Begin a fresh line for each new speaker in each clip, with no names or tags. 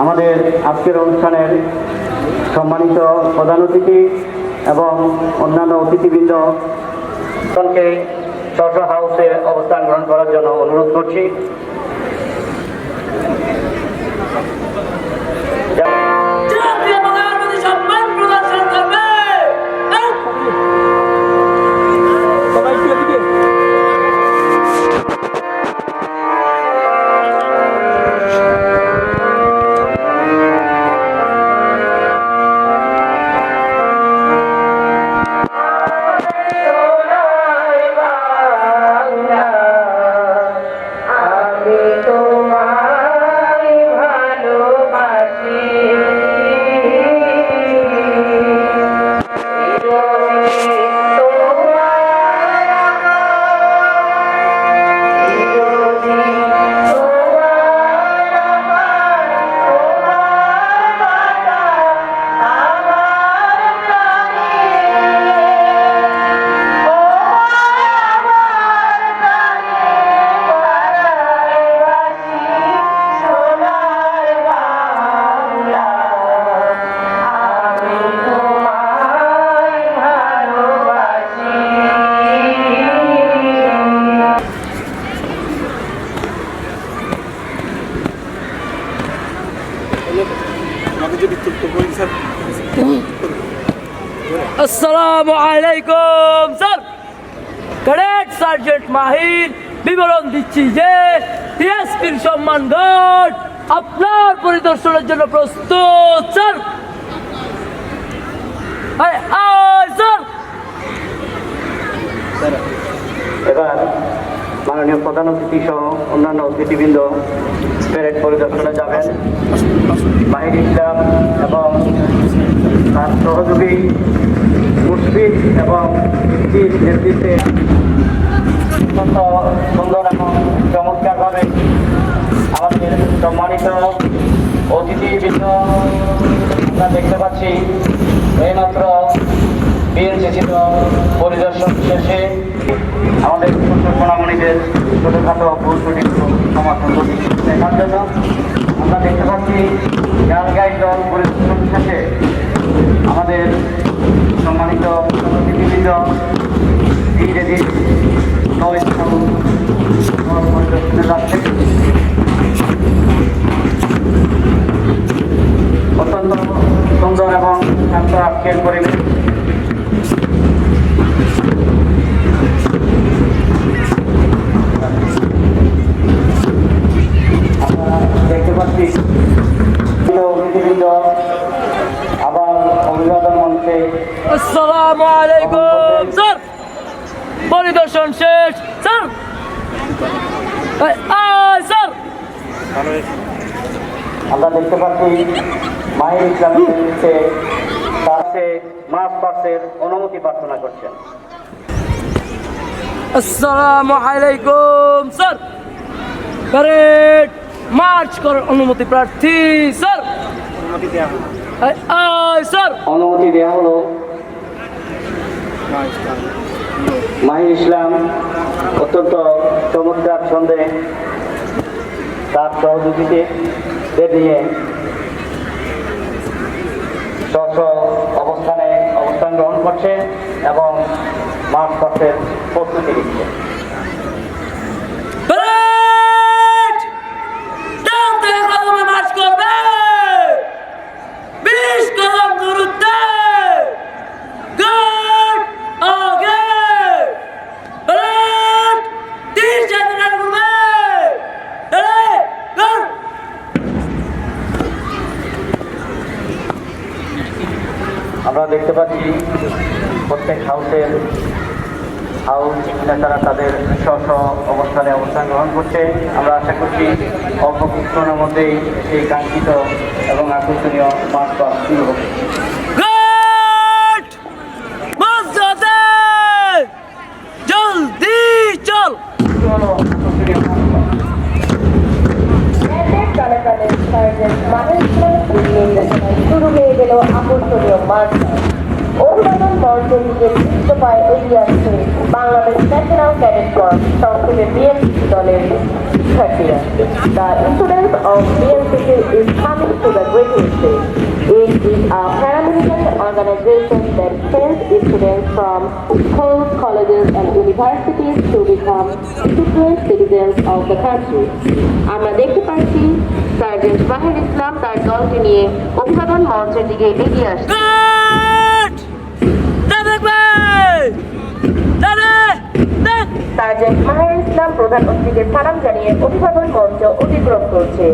আমাদের আজকের অনুষ্ঠানের সম্মানিত প্রধান অতিথি এবং অন্যান্য অতিথিবৃন্দ সকলকে হাউসে অবস্থান গ্রহণ করার জন্য অনুরোধ করছি।
আসসালামু আলাইকুম, স্যার। ক্যাডেট সার্জেন্ট মাহির বিবরণ দিচ্ছি যে টিএসপির সম্মানগণ আপনার পরিদর্শনের জন্য প্রস্তুত, স্যার। স্যার।
এবার মাননীয় প্রধান অতিথি সহ অন্যান্য অতিথিবৃন্দ প্যারেড পরিদর্শনে যাবেন। মাহির ইসলাম এবং তার সহযোগী মুশফিক এবং ইফতির নেতৃত্বে অত্যন্ত সুন্দর এবং চমৎকারভাবে আমাদের সম্মানিত অতিথিবৃন্দ আমরা দেখতে পাচ্ছি এইমাত্র বিএনসিসি পরিদর্শন শেষে আমাদের সোনামণিদের ছোটোখাটো ভুল ত্রুটি সমর্থন করছি দেখার জন্য আমরা দেখতে পাচ্ছি গান গাই দল পরিদর্শন শেষে আমাদের সম্মানিত ধীরে যাচ্ছে অত্যন্ত সুন্দর এবং শান্ত আজকের পরিবেশ আমরা দেখতে পাচ্ছি অতিথিবৃন্দ আবার অভিবাদন মঞ্চে
আসসালামু আলাইকুম স্যার পরিদর্শন শেষ স্যার আয়, আয়, স্যার
আমরা মাহির অনুমতি প্রার্থনা করছেন।
আসসালামু আলাইকুম স্যার। প্যারেড মার্চ করার অনুমতি প্রার্থী স্যার। আয়, আয়, স্যার।
অনুমতি দেওয়া হলো। মাহির ইসলাম অত্যন্ত চমৎকার ছন্দে তার সহযোগীদের নিয়ে স্ব অবস্থানে অবস্থান গ্রহণ করছে এবং মার্চ পাসের প্রস্তুতি নিচ্ছে
প্যারেড ডান থেকে কদমে মার্চ করবে বিশ কদম দূরত্বে গার্ড আগে প্যারেড তীর চাঁদনা করবে এই, গার্ড
আমরা দেখতে পাচ্ছি প্রত্যেক হাউসের হাউস নেতারা তাদের স্ব স্ব অবস্থানে অবস্থান গ্রহণ করছে। আমরা আশা করছি অল্প কিছুক্ষণের মধ্যেই সেই কাঙ্ক্ষিত এবং আকর্ষণীয় পাস শুরু হবে।
The students of BNP is coming to the greeting stage. It is a paramilitary organization that sends students from schools, colleges and universities to become citizen citizens of the country. আমরা দেখতে পাচ্ছি sergeant মাহির ইসলাম তার দলকে নিয়ে অভিবাদন মঞ্চের দিকে এগিয়ে আসছে
Guard!
সার্জেন্ট মাহের ইসলাম প্রধান অতিথিকে সালাম জানিয়ে অভিবাদন মঞ্চ অতিক্রম করছে।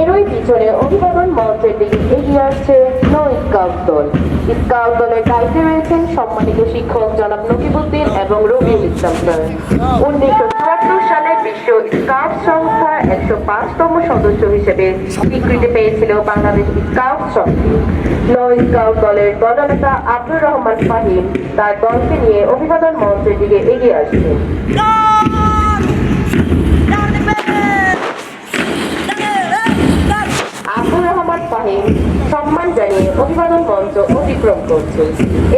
এরই পিছনে অভিবাদন মঞ্চের দিকে এগিয়ে আসছে নো স্কাউট দল। স্কাউট দলের দায়িত্বে রয়েছেন সম্মানিত শিক্ষক জনাব নকিবুদ্দিন এবং রবিউল ইসলাম স্যার। উনিশশো চুয়াত্তর বিশ্ব স্কাউট সংস্থার একশো পাঁচতম সদস্য হিসেবে স্বীকৃতি পেয়েছিল বাংলাদেশ স্কাউট সংস্থা। নো স্কাউট দলের দলনেতা আব্দুর রহমান ফাহিম তার দলকে নিয়ে অভিবাদন মঞ্চের দিকে এগিয়ে আসছেন আব্দুর রহমান ফাহিম সম্মান জানিয়ে অভিবাদন মঞ্চ অতিক্রম করছে।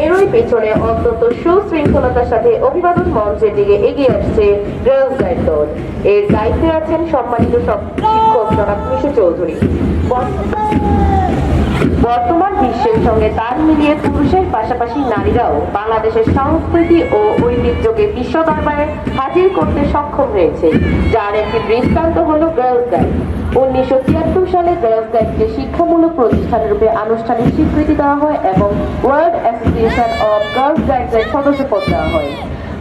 এরই পেছনে অত্যন্ত সুশৃঙ্খলতার সাথে অভিবাদন মঞ্চের দিকে এগিয়ে আসছে রেল গাইড দল। এর দায়িত্বে আছেন সম্মানিত শিক্ষক মিশু চৌধুরী। বর্তমান বিশ্বের সঙ্গে তাল মিলিয়ে পুরুষের পাশাপাশি নারীরাও বাংলাদেশের সংস্কৃতি ও ঐতিহ্যকে বিশ্ব দরবারে হাজির করতে সক্ষম হয়েছে, যার একটি দৃষ্টান্ত হল গার্লস গাইড উনিশশো তিয়াত্তর সালে গার্লস গাইডকে শিক্ষামূলক প্রতিষ্ঠান রূপে আনুষ্ঠানিক স্বীকৃতি দেওয়া হয় এবং ওয়ার্ল্ড অ্যাসোসিয়েশন অব গার্লস গাইডসের সদস্যপদ দেওয়া হয়।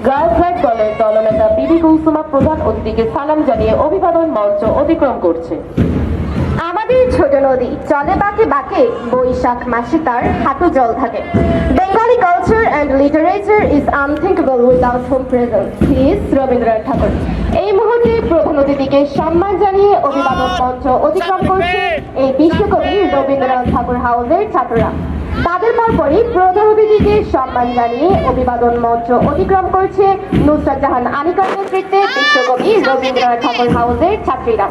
গার্লস গাইড দলের দলনেতা বিবি কৌসুমা প্রধান অতিথিকে সালাম জানিয়ে অভিবাদন মঞ্চ অতিক্রম করছে।
আমাদের ছোট নদী। চলে বাঁকে বাঁকে বৈশাখ মাসে তার হাঁটু জল থাকে Bengali culture and literature is unthinkable without home presence he is Rabindranath Thakur. এই মুহূর্তে প্রধান অতিথিকে সম্মান জানিয়ে অভিবাদন মঞ্চ অতিক্রম করছে এই বিশ্বকবি রবীন্দ্রনাথ ঠাকুর হাউসের ছাত্ররা। তাদের পরপরই প্রধান অতিথিকে সম্মান জানিয়ে অভিবাদন মঞ্চ অতিক্রম করছে নুসরাত জাহান আনিকার নেতৃত্বে বিশ্বকবি রবীন্দ্রনাথ ঠাকুর হাউসের ছাত্রীরা।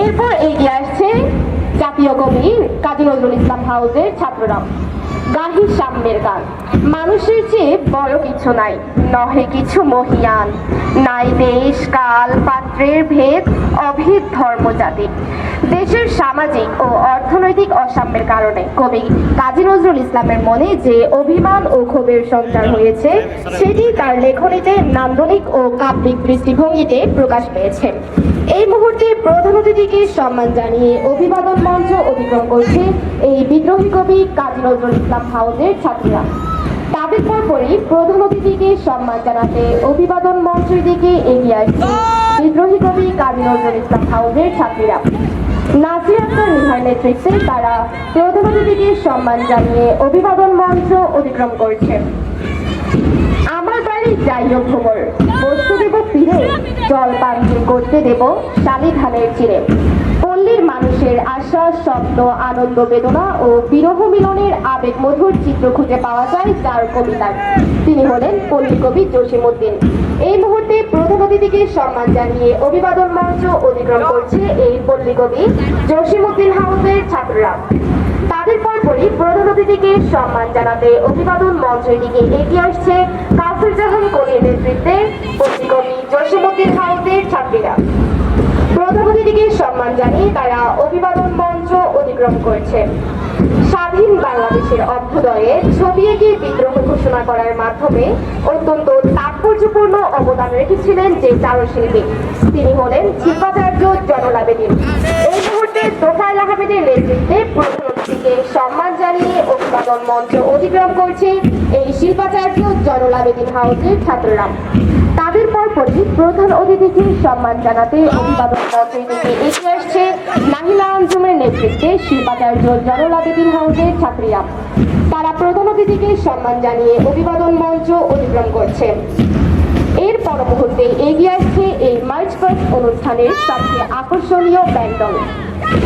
এরপর এগিয়ে আসছে জাতীয় কবি কাজী নজরুল ইসলাম হাউসের ছাত্ররা। গাহি সাম্যের গান। মানুষের চেয়ে বড় কিছু নাই, নহে কিছু মহিয়ান। নাই দেশ, কাল, পাত্রের ভেদ, অভেদ ধর্ম, জাতি। দেশের সামাজিক ও অর্থনৈতিক অসাম্যের কারণে কবি কাজী নজরুল ইসলামের মনে যে অভিমান ও ক্ষোভের সঞ্চার হয়েছে, সেটি তার লেখনীতে নান্দনিক ও কাব্যিক দৃষ্টিভঙ্গিতে প্রকাশ পেয়েছে। এই মুহূর্তে প্রধান অতিথিকে সম্মান জানিয়ে অভিবাদন মঞ্চ অতিক্রম করছে এই বিদ্রোহী কবি কাজী নজরুল ইসলাম হাউসের ছাত্রীরা। তাদের পরপরই প্রধান অতিথিকে সম্মান জানাতে অভিবাদন মঞ্চের দিকে এগিয়ে আসছে বিদ্রোহী কবি কাজী নজরুল ইসলাম হাউসের ছাত্রীরা। নাসির আক্তার নিহার নেতৃত্বে তারা প্রধান অতিথিকে সম্মান জানিয়ে অভিবাদন মঞ্চ অতিক্রম করছে। যাই হোক ভ্রমর বস্তু দেব ফিরে, জল করতে দেব শালি ধানের চিরে পল্লীর মানুষের আশা, স্বপ্ন, আনন্দ, বেদনা ও বিরহ মিলনের আবেগ মধুর চিত্র খুঁজে পাওয়া যায় যার কবিতায়। তিনি হলেন পল্লী কবি জসিমুদ্দিন এই মুহূর্তে প্রধান অতিথিকে সম্মান জানিয়ে অভিবাদন মঞ্চ অতিক্রম করছে এই পল্লী কবি জসিমুদ্দিন হাউসের ছাত্ররা। তাদের পরপরই প্রধান অতিথিকে সম্মান জানাতে অভিবাদন মঞ্চের দিকে এগিয়ে আসছে জাহান কলির নেতৃত্বে পত্রিকবি জসীমুদ্দিন হাউসের ছাত্রীরা। প্রধান অতিথিকে সম্মান জানিয়ে তারা অভিবাদন মঞ্চ অতিক্রম করছে। স্বাধীন বাংলাদেশের অভ্যুদয়ে ছবি এঁকে বিদ্রোহ ঘোষণা করার মাধ্যমে অত্যন্ত তাৎপর্যপূর্ণ অবদান রেখেছিলেন যে চারুশিল্পী। তিনি হলেন শিল্পাচার্য জনলাবেদিন এই মুহূর্তে তোফায়েল আহমেদের নেতৃত্বে প্রধান অতিথিকে সম্মান অভিবাদন মঞ্চ অতিক্রম করছে এই শিল্পাচার্য জনলাবেদিন হাউসের ছাত্ররা। তাদের পরপরই প্রধান অতিথিকে সম্মান জানাতে দিকে এগিয়ে আসছে নাহিলা আঞ্জুমের নেতৃত্বে শিল্পাচার্য জনলাবেদিন হাউসের ছাত্রীরা। তারা প্রধান অতিথিকে সম্মান জানিয়ে অভিবাদন মঞ্চ অতিক্রম করছে। এর পর মুহূর্তে এগিয়ে আসছে এই মার্চ পাস্ট অনুষ্ঠানের সবচেয়ে আকর্ষণীয় ব্যান্ডল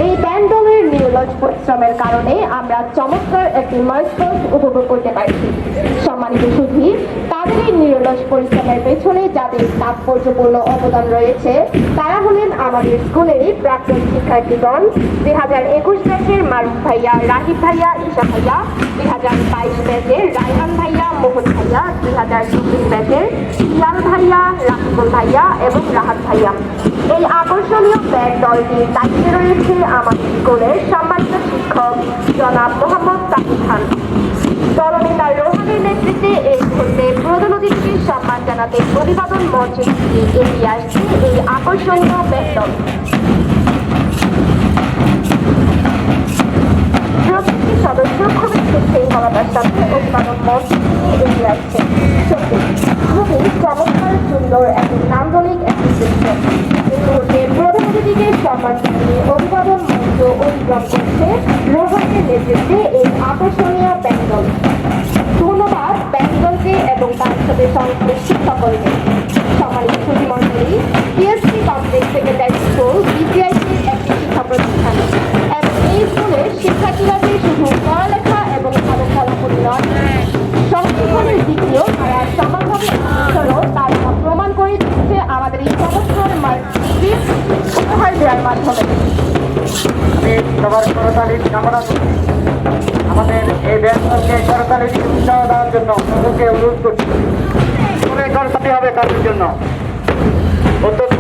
এই ব্যান্ডলের নিরলস পরিশ্রমের কারণে আমরা চমৎকার একটি মার্চ পাস্ট উপভোগ করতে পারছি। সম্মানিত সুধী, তাদের এই নিরলস পরিশ্রমের পেছনে যাদের তাৎপর্যপূর্ণ অবদান রয়েছে, তারা হলেন আমাদের স্কুলেরই প্রাক্তন শিক্ষার্থীগণ। দুই হাজার একুশ ব্যাচের মারুফ ভাইয়া রাহিব ভাইয়া, ঈশা ভাইয়া দুই হাজার বাইশ ব্যাচের রায়হান ভাইয়া, মোহন ভাইয়া দুই হাজার চব্বিশ ব্যাচের ইয়াল ভাইয়া, রাকিবুল ভাইয়া এবং রাহাত ভাইয়া। এই আকর্ষণীয় ব্যাগ দলটির দায়িত্বে রয়েছে আমাদের স্কুলের সম্মানিত শিক্ষক জনাব মোহাম্মদ তাকিব খান। দলনেতা রোহানের নেতৃত্বে এই মুহূর্তে প্রধান অতিথিকে সম্মান জানাতে অভিবাদন মঞ্চে থেকে এগিয়ে আসছে এই আকর্ষণীয় প্রতিটি সদস্য খুবই শৃঙ্খলতার সাথে অভিবাদন মঞ্চ থেকে এগিয়ে আসছে খুবই চমৎকার, সুন্দর এবং নান্দনিক একটি দৃশ্য। এই মুহূর্তে অতিথিকে সম্মান জানিয়ে অভিবাদন মঞ্চ অতিক্রম করছে, রোহানের নেতৃত্বে এই আকর্ষণীয় ব্যাগদল ধন্যবাদ ব্যাংককে এবং তার সাথে সংশ্লিষ্ট সকলকে। সম্মানিত সুধীমণ্ডলী কমপ্লেক্স সেকেন্ডারি স্কুল বিসিআইসির একটি শিক্ষা প্রতিষ্ঠান এবং এই স্কুলের শিক্ষার্থীরা শুধু পড়ালেখা মাধ্যমে
সবার করতালির কামনা করি। আমাদের এই ব্যাংককে দিয়ে উৎসাহ দেওয়ার জন্য সকলকে অনুরোধ করছি। করে করতালি হবে তাদের জন্য। অত্যন্ত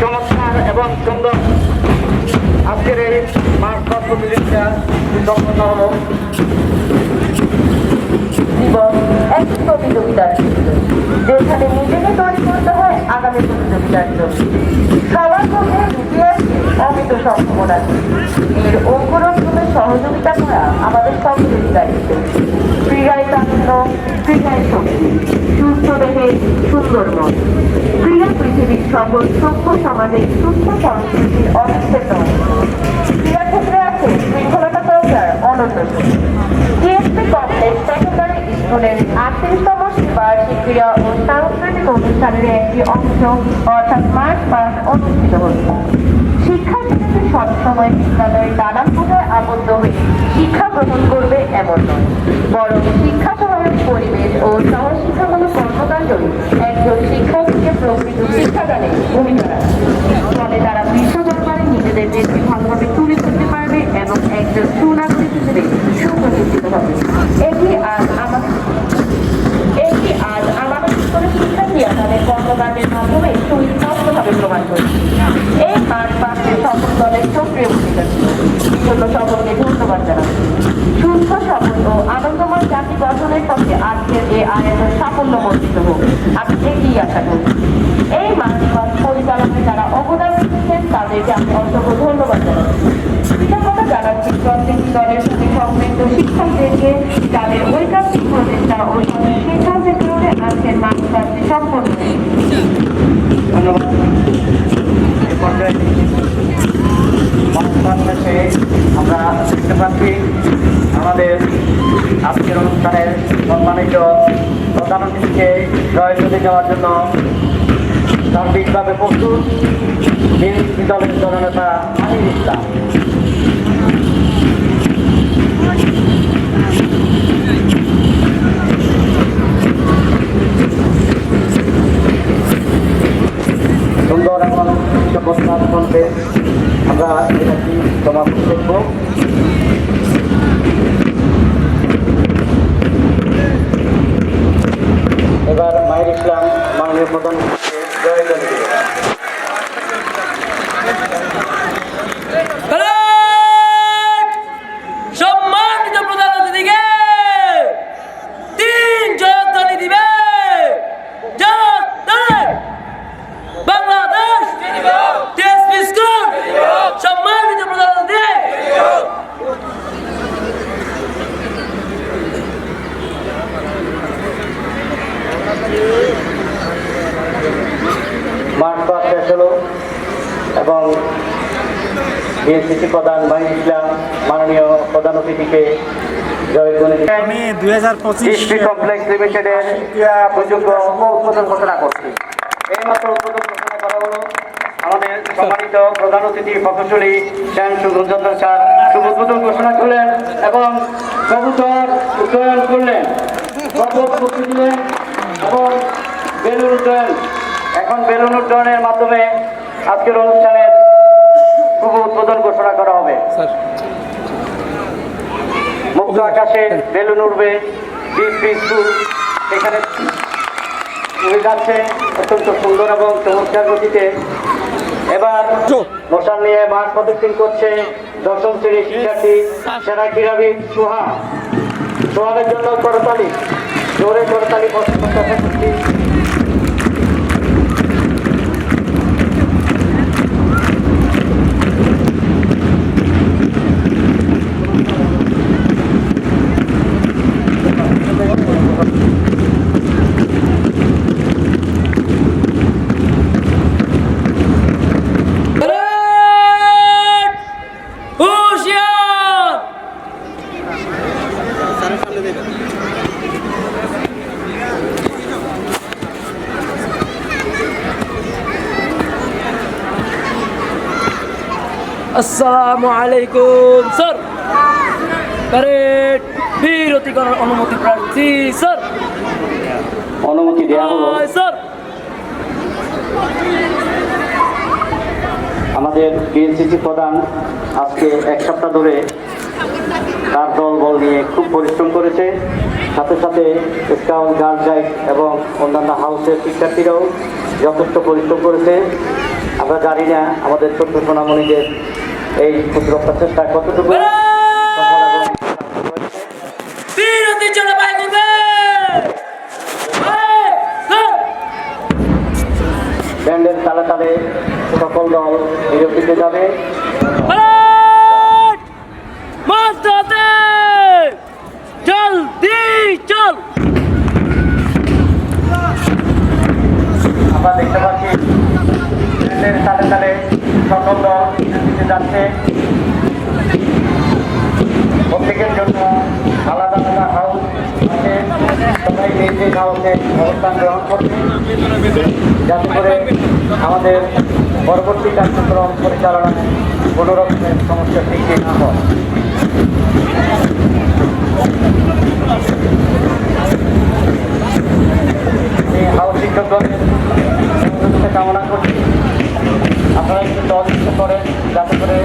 চমৎকার এবং সুন্দর। আজকের এই মাঠ প্রতিযোগিতা সম্পন্ন হলো।
জীবন প্রতিযোগিতার যেখানে নিজেকে তৈরি করতে হয়, আগামী প্রতিযোগিতার জন্য অমিত সম্ভাবনা। এর অঙ্কুরোদ্গমে সহযোগিতা করা আমাদের সকলেরই দায়িত্ব ক্রীড়ায় তারুণ্য ক্রীড়ায় শক্তি, সুস্থ দেহে সুন্দর মন ক্রীড়া পৃথিবীর সকল সভ্য সমাজে সুস্থ সংস্কৃতির। ক্রীড়া ক্ষেত্রে আছে শৃঙ্খলতা চর্চার অনন্য। টিএসপি কমপ্লেক্স সেকেন্ডারি স্কুলের আটত্রিশতম বার্ষিক ক্রীড়া ও সাংস্কৃতিক অনুষ্ঠানের একটি অংশ, অর্থাৎ মার্চ মাস অনুষ্ঠিত হচ্ছে সবসময় বিদ্যালয়ের নানান পূজায় আবদ্ধ হয়ে শিক্ষা গ্রহণ করবে এমন নয়। বরং শিক্ষা সহায়ক পরিবেশ ও সহশিক্ষামূলক কর্মকাণ্ডই একজন শিক্ষার্থীকে প্রকৃত শিক্ষাদানে ভূমিকা রাখে। ফলে তারা বিশ্ব দরবারে নিজেদের দেশকে ভালোভাবে তুলে ধরতে পারবে এবং একজন সুনাগরিক হিসেবে সুপ্রতিষ্ঠিত হবে। এটি আজ আমাদের তাদের কর্মকাণ্ডের মাধ্যমে সুস্পষ্টভাবে প্রমাণ করেছে। এই মাঠ পাশে সকল দলের জন্য সকলকে ধন্যবাদ জানাচ্ছি সুস্থ সফল ও আনন্দময় জাতি গঠনের পক্ষে আজকের এই আয়োজন সাফল্য বর্ধিত হোক আমি এগিয়ে আশা করি এই মানসিক পরিচালনায় যারা অবদান রেখেছেন তাদেরকে আমি অসংখ্য ধন্যবাদ জানাচ্ছি। কৃতজ্ঞতা জানাচ্ছি। প্রত্যেকটি দলের সাথে সম্পৃক্ত শিক্ষকদেরকে তাদের ঐকান্তিক প্রচেষ্টা ও সিদ্ধান্তের কারণে আজকের মানব কাজটি সম্পন্ন হয়েছে।
ধন্যবাদ এ পর্যায়ে মহাত্মা শেষে আমরা দেখতে পাচ্ছি আমাদের আজকের অনুষ্ঠানের সম্মানিত প্রধান অতিথিকে জয়জনী দেওয়ার জন্য সার্বিকভাবে প্রস্তুত বিএনপি দলের জননেতা আমির ইসলাম। সুন্দর এবং করবে আমরা এটাকে সমাপ্ত দেখব এবার মাহির ইসলাম মাননীয় প্রধানমন্ত্রী জয় জয়
Correct! সম্মানিত প্রধান অতিথিকে তিন জয়ধ্বনি দিবে জয়ধ্বনি! বাংলাদেশ টিএসপি স্কুল সম্মানিত প্রধান অতিথি
মাঠ পাস শেষ হলো এবং বিএনসিসি প্রধান ইসলাম মাননীয় প্রধান অতিথিকে
আমি দুই হাজার পঁচিশ
কমপ্লেক্স লিমিটেডের প্রযোগ্য উদ্বোধন ঘোষণা করছি। এইমাত্র উদ্বোধন ঘোষণা করা হলো আমাদের সম্মানিত প্রধান অতিথি প্রকৌশলী শ্যাম সুরঞ্জন স্যার। শুভ উদ্বোধন ঘোষণা করলেন এবং কবুতর উন্নয়ন করলেন। শপথ করতে দিলেন এবং বেলুন এখন বেলুন উড্ডয়নের মাধ্যমে আজকের অনুষ্ঠানের শুভ উদ্বোধন ঘোষণা করা হবে। মুক্ত আকাশে বেলুন উঠবে এখানে উড়ে যাচ্ছে অত্যন্ত সুন্দর এবং চমৎকার গতিতে। এবার মশাল নিয়ে মাঠ প্রদক্ষিণ করছে দশম শ্রেণির শিক্ষার্থী সেরা ক্রীড়াবিদ সোহা। সোহানের জন্য করতালি। জোরে করতালি প্রত্যাশা
আসসালামু আলাইকুম স্যার। প্যারেড বিরতি করার অনুমতি প্রার্থী স্যার।
অনুমতি দেওয়া হলো।
স্যার।
আমাদের বিএনসিসি প্রধান আজকে এক সপ্তাহ ধরে তার দল বল নিয়ে খুব পরিশ্রম করেছে। সাথে সাথে স্কাউট গার্ল গাইড এবং অন্যান্য হাউসের শিক্ষার্থীরাও যথেষ্ট পরিশ্রম করেছে। আমরা জানি না আমাদের ছোট্ট সোনামণিদের এই ক্ষুদ্র প্রচেষ্টা কতটুকু? ব্যান্ডের তালে তালে সকল দল বিরতিতে যাবে!
জলদি চল!
আমরা দেখতে পাচ্ছি ব্যান্ডের তালে তালে সকল দল যাচ্ছে। প্রত্যেকের জন্য আলাদা আলাদা হাউস আছে। সবাই নিজ নিজ হাউসে অবস্থান গ্রহণ করবে যাতে করে আমাদের পরবর্তী কার্যক্রম পরিচালনায় কোনো রকমের সমস্যার সৃষ্টি না হয়। এই হাউস শিক্ষকগণের আপনারা একটু দল করেন যাতে করে